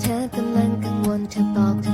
เธอกำลังกังวลเธอบอกเธอ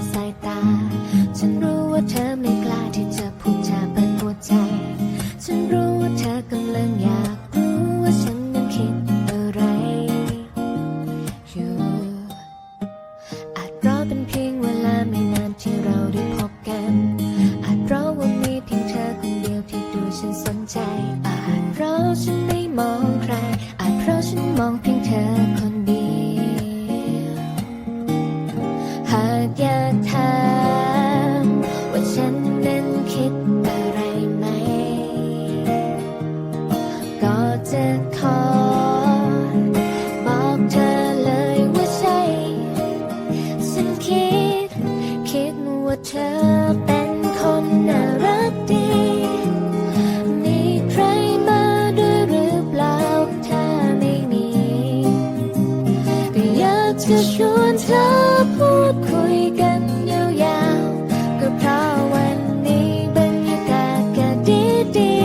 เธอพูดคุยกันยาวๆก็เพราะวันนี้บรรยากาศดี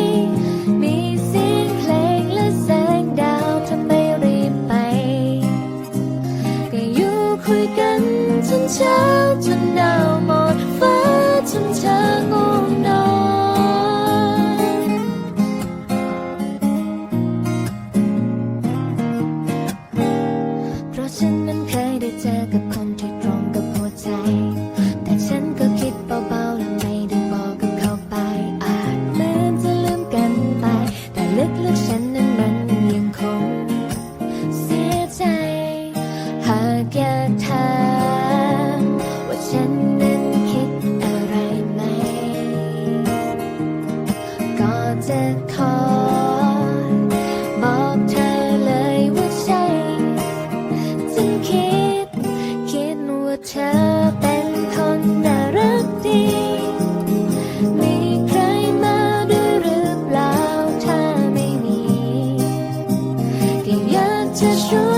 ๆ มีเสียงเพลงและแสงดาวทำไมรีบไป ก็อยู่คุยกันจนเช้าจนหนาวหมดฟ้าจนเธอง่ง looks and then runs. 结束。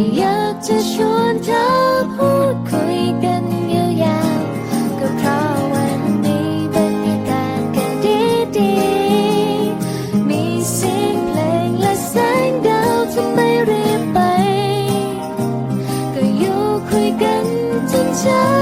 ็อยากจะชวนเธอพูดคุยกันยาวๆก็เพราะวันนี้บรรยากาศกันดีๆมีเสียงเพลงและแสงดาวทำไม่รีบไป ก็อยู่คุยกันจนเช้า